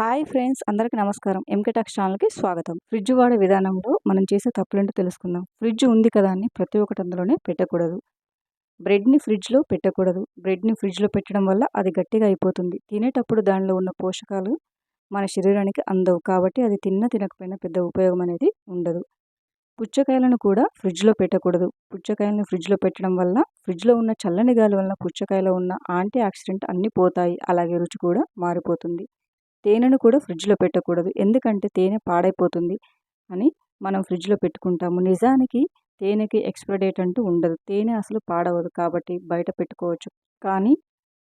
Hi friends అందరికీ నమస్కారం. ఎంకెటాక్స్ ఛానల్కి స్వాగతం. ఫ్రిడ్జ్ వాడే విధానంలో మనం చేసే తప్పులేంటో తెలుసుకుందాం. ఫ్రిడ్జ్ ఉంది కదా అని ప్రతి ఒక్కటి అందులోనే పెట్టకూడదు. బ్రెడ్ని ఫ్రిడ్జ్లో పెట్టకూడదు. బ్రెడ్ని ఫ్రిడ్జ్లో పెట్టడం వల్ల అది గట్టిగా అయిపోతుంది. తినేటప్పుడు దానిలో ఉన్న పోషకాలు మన శరీరానికి అందవు. కాబట్టి అది తిన్న తినకపోయినా పెద్ద ఉపయోగం అనేది ఉండదు. పుచ్చకాయలను కూడా ఫ్రిడ్జ్లో పెట్టకూడదు. పుచ్చకాయలను ఫ్రిడ్జ్లో పెట్టడం వల్ల ఫ్రిడ్జ్లో ఉన్న చల్లని గాలి వల్ల పుచ్చకాయలో ఉన్న యాంటీ ఆక్సిడెంట్ అన్నీ పోతాయి. అలాగే రుచి కూడా మారిపోతుంది. తేనెను కూడా ఫ్రిడ్జ్లో పెట్టకూడదు. ఎందుకంటే తేనె పాడైపోతుంది అని మనం ఫ్రిడ్జ్లో పెట్టుకుంటాము. నిజానికి తేనెకి ఎక్స్పైరీ డేట్ అంటూ ఉండదు. తేనె అసలు పాడవదు కాబట్టి బయట పెట్టుకోవచ్చు. కానీ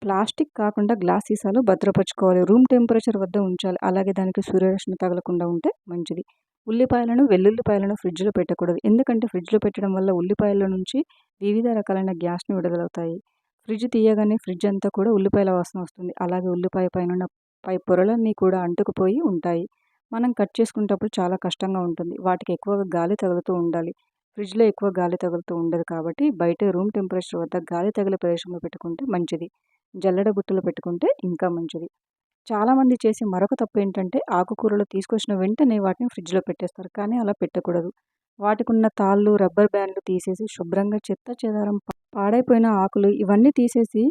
ప్లాస్టిక్ కాకుండా గ్లాస్ సీసాలు భద్రపరచుకోవాలి. రూమ్ టెంపరేచర్ వద్ద ఉంచాలి. అలాగే దానికి సూర్యరశ్మి తగలకుండా ఉంటే మంచిది. ఉల్లిపాయలను వెల్లుల్లిపాయలను ఫ్రిడ్జ్లో పెట్టకూడదు. ఎందుకంటే ఫ్రిడ్జ్లో పెట్టడం వల్ల ఉల్లిపాయల నుంచి వివిధ రకాలైన గ్యాస్ని విడుదలవుతాయి. ఫ్రిడ్జ్ తీయగానే ఫ్రిడ్జ్ అంతా కూడా ఉల్లిపాయల వాసన వస్తుంది. అలాగే ఉల్లిపాయ పైన పై పొరలన్నీ కూడా అంటుకుపోయి ఉంటాయి. మనం కట్ చేసుకునేటప్పుడు చాలా కష్టంగా ఉంటుంది. వాటికి ఎక్కువగా గాలి తగులుతూ ఉండాలి. ఫ్రిడ్జ్లో ఎక్కువ గాలి తగులుతూ ఉండదు కాబట్టి బయట రూమ్ టెంపరేచర్ వద్ద గాలి తగిలే ప్రదేశంలో పెట్టుకుంటే మంచిది. జల్లెడ బుట్టలో పెట్టుకుంటే ఇంకా మంచిది. చాలామంది చేసే మరొక తప్పు ఏంటంటే ఆకుకూరలు తీసుకొచ్చిన వెంటనే వాటిని ఫ్రిడ్జ్లో పెట్టేస్తారు. కానీ అలా పెట్టకూడదు. వాటికి ఉన్న తాళ్ళు రబ్బర్ బ్యాండ్లు తీసేసి శుభ్రంగా చెత్త చెదారం పాడైపోయిన ఆకులు ఇవన్నీ తీసేసి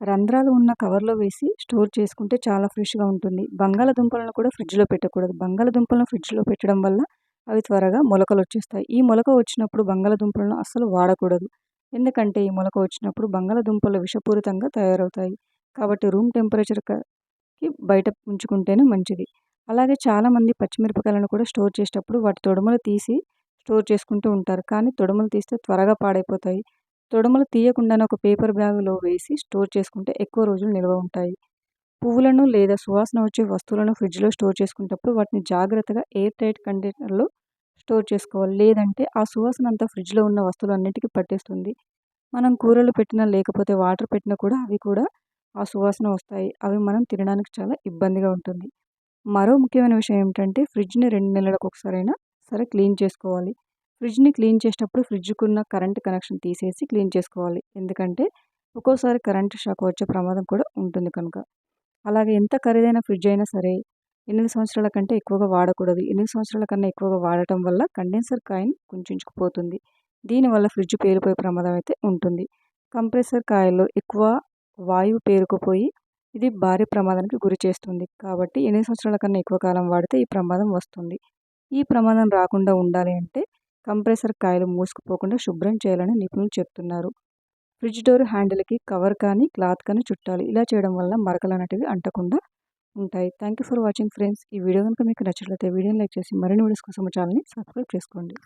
రంధ్రాలు ఉన్న కవర్లో వేసి స్టోర్ చేసుకుంటే చాలా ఫ్రెష్గా ఉంటుంది. బంగాళదుంపలను కూడా ఫ్రిడ్జ్లో పెట్టకూడదు. బంగాళదుంపలను ఫ్రిడ్జ్లో పెట్టడం వల్ల అవి త్వరగా మొలకలు వచ్చేస్తాయి. ఈ మొలక వచ్చినప్పుడు బంగాళదుంపలను అస్సలు వాడకూడదు. ఎందుకంటే ఈ మొలక వచ్చినప్పుడు బంగాళదుంపలు విషపూరితంగా తయారవుతాయి. కాబట్టి రూమ్ టెంపరేచర్కి బయట ఉంచుకుంటేనే మంచిది. అలాగే చాలామంది పచ్చిమిరపకాయలను కూడా స్టోర్ చేసేటప్పుడు వాటి తొడుమలు తీసి స్టోర్ చేసుకుంటూ ఉంటారు. కానీ తొడుమలు తీస్తే త్వరగా పాడైపోతాయి. తొడమలు తీయకుండానే ఒక పేపర్ బ్యాగులో వేసి స్టోర్ చేసుకుంటే ఎక్కువ రోజులు నిల్వ ఉంటాయి. పువ్వులను లేదా సువాసన వచ్చే వస్తువులను ఫ్రిడ్జ్లో స్టోర్ చేసుకునేటప్పుడు వాటిని జాగ్రత్తగా ఎయిర్ టైట్ కంటైనర్లో స్టోర్ చేసుకోవాలి. లేదంటే ఆ సువాసన అంతా ఫ్రిడ్జ్లో ఉన్న వస్తువులన్నిటికీ పట్టేస్తుంది. మనం కూరలు పెట్టినా లేకపోతే వాటర్ పెట్టినా కూడా అవి కూడా ఆ సువాసన వస్తాయి. అవి మనం తినడానికి చాలా ఇబ్బందిగా ఉంటుంది. మరో ముఖ్యమైన విషయం ఏమిటంటే ఫ్రిడ్జ్ని రెండు నెలలకు ఒకసారైనా సరే క్లీన్ చేసుకోవాలి. ఫ్రిడ్జ్ని క్లీన్ చేసేటప్పుడు ఫ్రిడ్జ్కున్న కరెంట్ కనెక్షన్ తీసేసి క్లీన్ చేసుకోవాలి. ఎందుకంటే ఒక్కోసారి కరెంట్ షాక్ వచ్చే ప్రమాదం కూడా ఉంటుంది కనుక. అలాగే ఎంత ఖరీదైన ఫ్రిడ్జ్ అయినా సరే ఎనిమిది సంవత్సరాల కంటే ఎక్కువగా వాడకూడదు. ఎనిమిది సంవత్సరాల కన్నా ఎక్కువగా వాడటం వల్ల కండెన్సర్ కాయిన్ కుంచుకుపోతుంది. దీనివల్ల ఫ్రిడ్జ్ పేలిపోయే ప్రమాదం అయితే ఉంటుంది. కంప్రెసర్ కాయిల్లో ఎక్కువ వాయువు పేరుకుపోయి ఇది భారీ ప్రమాదానికి గురి చేస్తుంది. కాబట్టి ఎనిమిది సంవత్సరాల కన్నా ఎక్కువ కాలం వాడితే ఈ ప్రమాదం వస్తుంది. ఈ ప్రమాదం రాకుండా ఉండాలి అంటే కంప్రెసర్ కాయలు మూసుకుపోకుండా శుభ్రం చేయాలని నిపుణులు చెప్తున్నారు. ఫ్రిడ్జ్ డోర్ హ్యాండిల్కి కవర్ కానీ క్లాత్ కానీ చుట్టాలి. ఇలా చేయడం వల్ల మరకలు అనేటివి అంటకుండా ఉంటాయి. Thank you for watching friends. ఈ వీడియో కనుక మీకు నచ్చినట్లయితే వీడియోని లైక్ చేసి మరిన్ని వీడియోస్ కోసం ఛానల్ని సబ్స్క్రైబ్ చేసుకోండి.